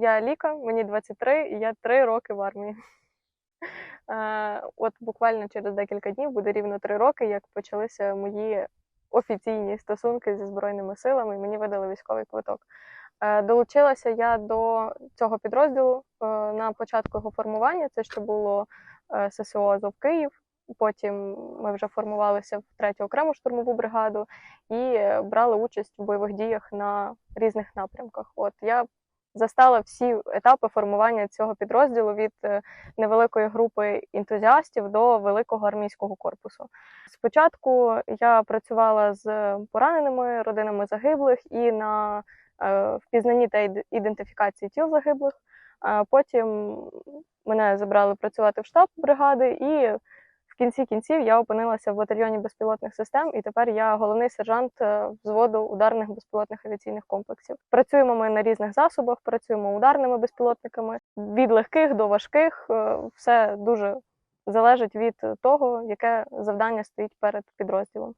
Я Ліка, мені 23, і я 3 роки в армії. Е, От буквально через декілька днів буде рівно 3 роки, як почалися мої офіційні стосунки зі Збройними силами, і мені видали військовий квиток. Е, Долучилася я до цього підрозділу е, на початку його формування. Це ще було ССО Азов Київ. Потім ми вже формувалися в третю окрему штурмову бригаду і брали участь в бойових діях на різних напрямках. От я застала всі етапи формування цього підрозділу від е, невеликої групи ентузіастів до великого армійського корпусу. Спочатку я працювала з пораненими родинами загиблих і на е, впізнанні та ідентифікації тіл загиблих. А Потім мене забрали працювати в штаб бригади, і в кінці кінців я опинилася в батальйоні безпілотних систем, і тепер я головний сержант е, взводу ударних безпілотних авіаційних комплексів. Працюємо ми на різних засобах, працюємо ударними безпілотниками від легких до важких. е, Все дуже залежить від того, яке завдання стоїть перед підрозділом.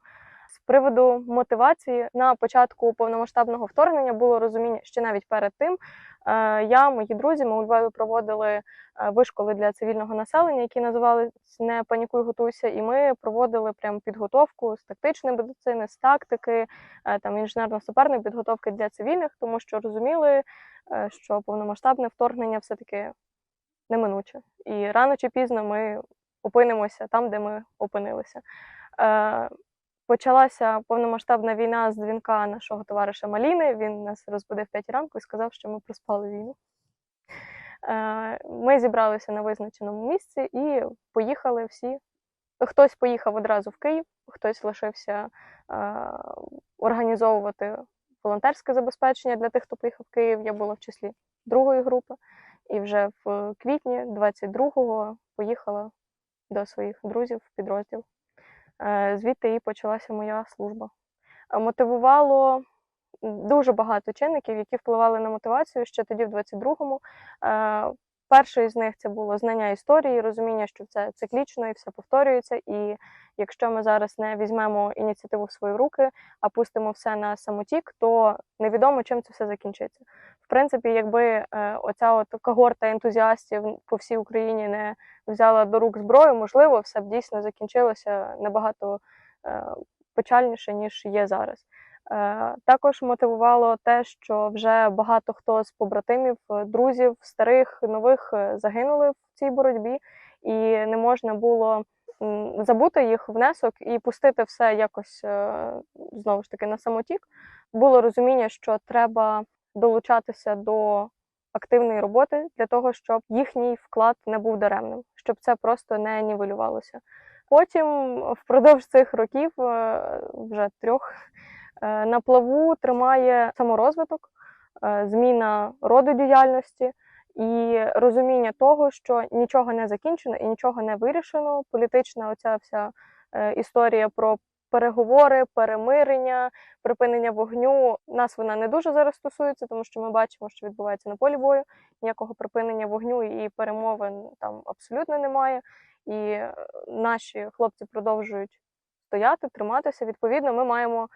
З приводу мотивації на початку повномасштабного вторгнення було розуміння, що навіть перед тим е, я, мої друзі, ми у Львові проводили е, вишколи для цивільного населення, які називались Не панікуй, готуйся. І ми проводили прям підготовку з тактичної медицини, з тактики, е, там інженерно-саперної підготовки для цивільних, тому що розуміли, що повномасштабне вторгнення все-таки неминуче. І рано чи пізно ми опинимося там, де ми опинилися. Почалася повномасштабна війна з дзвінка нашого товариша Маліни. Він нас розбудив в 5 ранку і сказав, що ми проспали війну. Е, Ми зібралися на визначеному місці і поїхали всі. Хтось поїхав одразу в Київ, хтось лишився е, організовувати волонтерське забезпечення для тих, хто поїхав в Київ. Я була в числі другої групи. І вже в квітні 22-го поїхала до своїх друзів в підрозділ. Е, Звідти і почалася моя служба. Е, Мотивувало дуже багато чинників, які впливали на мотивацію ще тоді, в 22-му. Перший з них це було знання історії, розуміння, що це циклічно і все повторюється. І якщо ми зараз не візьмемо ініціативу в свої руки, а пустимо все на самотік, то невідомо, чим це все закінчиться. В принципі, якби е, оця от когорта ентузіастів по всій Україні не взяла до рук зброю, можливо, все б дійсно закінчилося набагато е, печальніше, ніж є зараз. Е, Також мотивувало те, що вже багато хто з побратимів, е, друзів, старих, нових е, загинули в цій боротьбі, і не можна було забути їх внесок і пустити все якось знову ж таки на самотік. Було розуміння, що треба долучатися до активної роботи для того, щоб їхній вклад не був даремним, щоб це просто не нівелювалося. Потім, впродовж цих років, вже трьох, на плаву тримає саморозвиток, е, зміна роду діяльності і розуміння того, що нічого не закінчено і нічого не вирішено. Політична оця вся е, історія про переговори, перемирення, припинення вогню. Нас вона не дуже зараз стосується, тому що ми бачимо, що відбувається на полі бою. Ніякого припинення вогню і перемовин там абсолютно немає. І е, наші хлопці продовжують стояти, триматися. Відповідно, ми маємо е,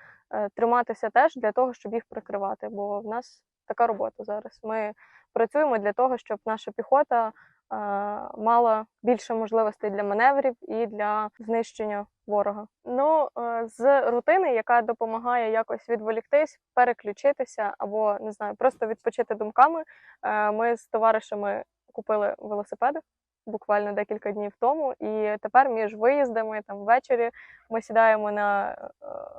триматися теж для того, щоб їх прикривати. Бо в нас така робота зараз. Ми працюємо для того, щоб наша піхота е, мала більше можливостей для маневрів і для знищення ворога. Ну, е, з рутини, яка допомагає якось відволіктись, переключитися або не знаю, просто відпочити думками. е, Ми з товаришами купили велосипеди буквально декілька днів тому, і тепер між виїздами там ввечері ми сідаємо на е,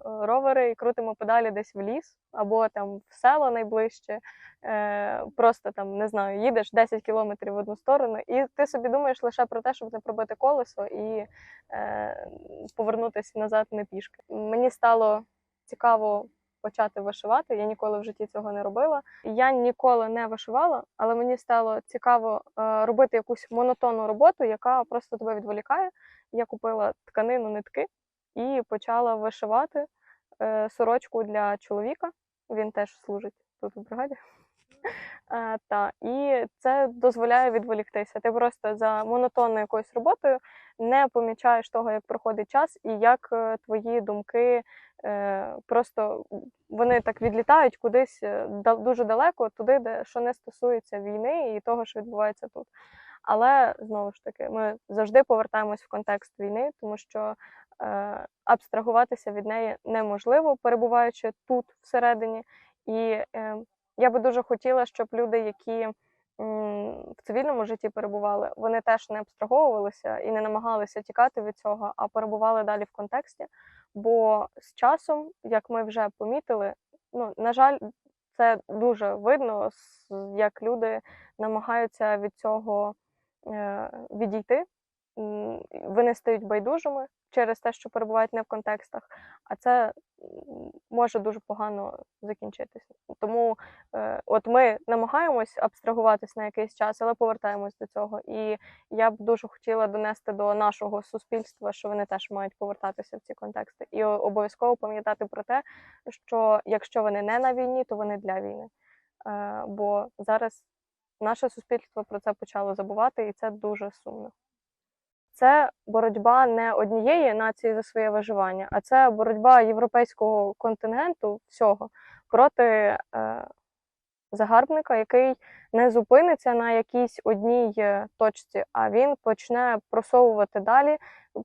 ровери і крутимо педалі десь в ліс або там в село найближче. Е, Просто там не знаю, їдеш 10 кілометрів в одну сторону, і ти собі думаєш лише про те, щоб не пробити колесо і е, повернутися назад не пішки. Мені стало цікаво почати вишивати. Я ніколи в житті цього не робила. Я ніколи не вишивала, але мені стало цікаво е, робити якусь монотонну роботу, яка просто тебе відволікає. Я купила тканину, нитки і почала вишивати е, сорочку для чоловіка. Він теж служить тут у бригаді. Е, та, і це дозволяє відволіктися. Ти просто за монотонною якоюсь роботою не помічаєш того, як проходить час, і як е, твої думки е, просто вони так відлітають кудись е, дуже далеко, туди, де що не стосується війни і того, що відбувається тут. Але знову ж таки, ми завжди повертаємось в контекст війни, тому що е, абстрагуватися від неї неможливо, перебуваючи тут всередині. І е, я би дуже хотіла, щоб люди, які в цивільному житті перебували, вони теж не абстраговувалися і не намагалися тікати від цього, а перебували далі в контексті. Бо з часом, як ми вже помітили, ну на жаль, це дуже видно, як люди намагаються від цього е, відійти. Вони стають байдужими через те, що перебувають не в контекстах, а це може дуже погано закінчитися. Тому е, от ми намагаємось абстрагуватись на якийсь час, але повертаємось до цього. І я б дуже хотіла донести до нашого суспільства, що вони теж мають повертатися в ці контексти, і обов'язково пам'ятати про те, що якщо вони не на війні, то вони для війни. Е, бо зараз наше суспільство про це почало забувати, і це дуже сумно. Це боротьба не однієї нації за своє виживання, а це боротьба європейського контингенту всього проти е, загарбника, який не зупиниться на якійсь одній е, точці, а він почне просовувати далі,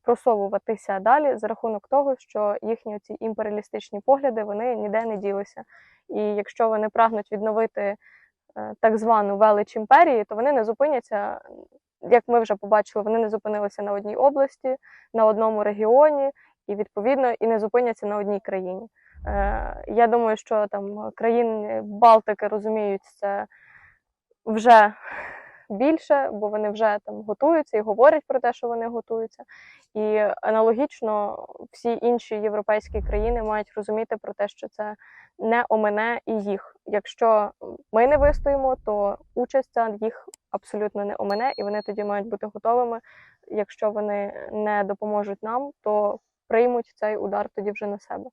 просовуватися далі за рахунок того, що їхні ці імперіалістичні погляди вони ніде не ділися. І якщо вони прагнуть відновити е, так звану велич імперії, то вони не зупиняться. Як ми вже побачили, вони не зупинилися на одній області, на одному регіоні, і відповідно і не зупиняться на одній країні. Е, Я думаю, що там країни Балтики розуміють це вже більше, бо вони вже там готуються і говорять про те, що вони готуються. І аналогічно всі інші європейські країни мають розуміти про те, що це не омине і їх. Якщо ми не вистоїмо, то участь їх абсолютно не омине, і вони тоді мають бути готовими. Якщо вони не допоможуть нам, то приймуть цей удар тоді вже на себе.